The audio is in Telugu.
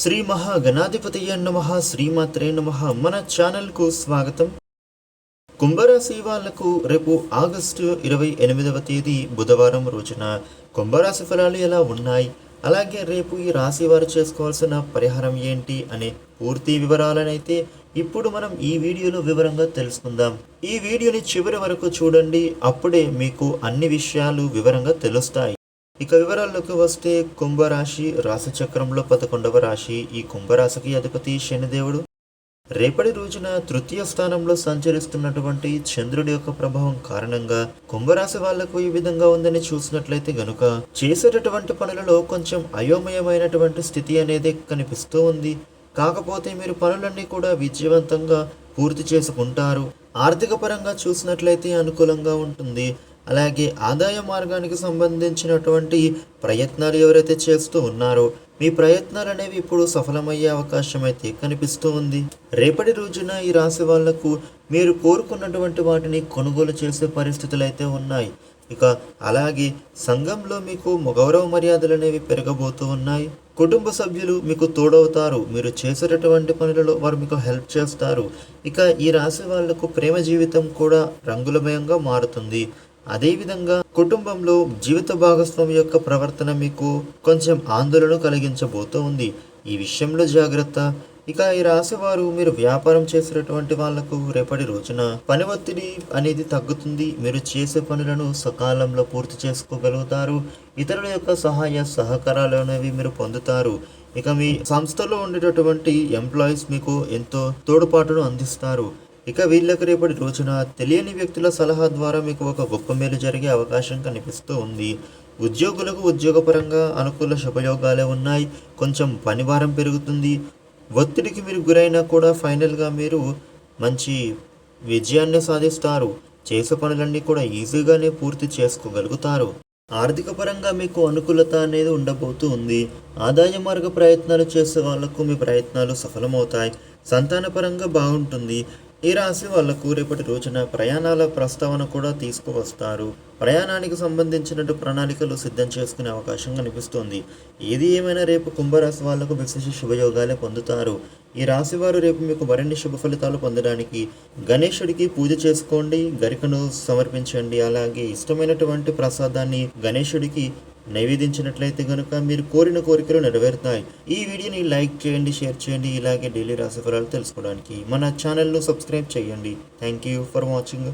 శ్రీ మహాగణాధిపతి నమ శ్రీమాత్రే నమ. మన ఛానల్కు స్వాగతం. కుంభరాశి వాళ్ళకు రేపు ఆగస్టు ఇరవై ఎనిమిదవ తేదీ బుధవారం రోజున కుంభరాశి ఫలాలు ఎలా ఉన్నాయి? అలాగే రేపు ఈ రాశి వారు చేసుకోవాల్సిన పరిహారం ఏంటి అనే పూర్తి వివరాలనైతే ఇప్పుడు మనం ఈ వీడియోలో వివరంగా తెలుసుకుందాం. ఈ వీడియోని చివరి వరకు చూడండి అప్పుడే మీకు అన్ని విషయాలు వివరంగా తెలుస్తాయి. ఇక వివరాల్లోకి వస్తే కుంభరాశి రాశిచక్రంలో పదకొండవ రాశి. ఈ కుంభరాశికి అధిపతి శనిదేవుడు. రేపటి రోజున తృతీయ స్థానంలో సంచరిస్తున్నటువంటి చంద్రుడి యొక్క ప్రభావం కారణంగా కుంభరాశి వాళ్ళకు ఈ విధంగా ఉందని చూసినట్లయితే గనుక చేసేటటువంటి పనులలో కొంచెం అయోమయమైనటువంటి స్థితి అనేది కనిపిస్తూ ఉంది. కాకపోతే మీరు పనులన్నీ కూడా విజయవంతంగా పూర్తి చేసుకుంటారు. ఆర్థిక పరంగా చూసినట్లయితే అనుకూలంగా ఉంటుంది. అలాగే ఆదాయ మార్గానికి సంబంధించినటువంటి ప్రయత్నాలు ఎవరైతే చేస్తూ ఉన్నారో మీ ప్రయత్నాలు అనేవి ఇప్పుడు సఫలమయ్యే అవకాశం అయితే కనిపిస్తూ ఉంది. రేపటి రోజున ఈ రాశి వాళ్ళకు మీరు కోరుకున్నటువంటి వాటిని కొనుగోలు చేసే పరిస్థితులు అయితే ఉన్నాయి. ఇక అలాగే సంఘంలో మీకు గౌరవ మర్యాదలు అనేవి పెరగబోతూ ఉన్నాయి. కుటుంబ సభ్యులు మీకు తోడవుతారు. మీరు చేసేటటువంటి పనులలో వారు మీకు హెల్ప్ చేస్తారు. ఇక ఈ రాశి వాళ్ళకు ప్రేమ జీవితం కూడా రంగులమయంగా మారుతుంది. అదేవిధంగా కుటుంబంలో జీవిత భాగస్వామి యొక్క ప్రవర్తన మీకు కొంచెం ఆందోళన కలిగించబోతూ ఉంది. ఈ విషయంలో జాగ్రత్త. ఇక ఈ రాశి వారు మీరు వ్యాపారం చేసేటటువంటి వాళ్ళకు రేపటి రోజున పని ఒత్తిడి అనేది తగ్గుతుంది. మీరు చేసే పనులను సకాలంలో పూర్తి చేసుకోగలుగుతారు. ఇతరుల యొక్క సహాయ సహకారాలు అనేవి మీరు పొందుతారు. ఇక మీ సంస్థలో ఉండేటటువంటి ఎంప్లాయీస్ మీకు ఎంతో తోడ్పాటును అందిస్తారు. ఇక వీళ్ళకి రేపటి రోజున తెలియని వ్యక్తుల సలహా ద్వారా మీకు ఒక గొప్ప మేలు జరిగే అవకాశం కనిపిస్తూ ఉంది. ఉద్యోగులకు ఉద్యోగపరంగా అనుకూల శుభయోగాలే ఉన్నాయి. కొంచెం పనిభారం పెరుగుతుంది. ఒత్తిడికి మీరు గురైనా కూడా ఫైనల్గా మీరు మంచి విజయాన్ని సాధిస్తారు. చేసే పనులన్నీ కూడా ఈజీగానే పూర్తి చేసుకోగలుగుతారు. ఆర్థిక పరంగా మీకు అనుకూలత అనేది ఉండబోతూ ఉంది. ఆదాయ మార్గ ప్రయత్నాలు చేసే వాళ్ళకు మీ ప్రయత్నాలు సఫలమవుతాయి. సంతానపరంగా బాగుంటుంది. ఈ రాశి వాళ్ళకు రేపటి రోజున ప్రయాణాల ప్రస్తావన కూడా తీసుకువస్తారు. ప్రయాణానికి సంబంధించినట్టు ప్రణాళికలు సిద్ధం చేసుకునే అవకాశం కనిపిస్తోంది. ఏది ఏమైనా రేపు కుంభరాశి వాళ్ళకు విశేష శుభయోగాలే పొందుతారు. ఈ రాశి వారు రేపు మీకు మరిన్ని శుభ ఫలితాలు పొందడానికి గణేశుడికి పూజ చేసుకోండి గరికను సమర్పించండి. అలాగే ఇష్టమైనటువంటి ప్రసాదాన్ని గణేశుడికి నైవేదించినట్లయితే కనుక మీరు కోరిన కోరికలు నెరవేరుతాయి. ఈ వీడియోని లైక్ చేయండి షేర్ చేయండి ఇలాగే డైలీ రాశిఫలాలు తెలుసుకోవడానికి మన ఛానల్ను సబ్స్క్రైబ్ చేయండి. Thank you for watching.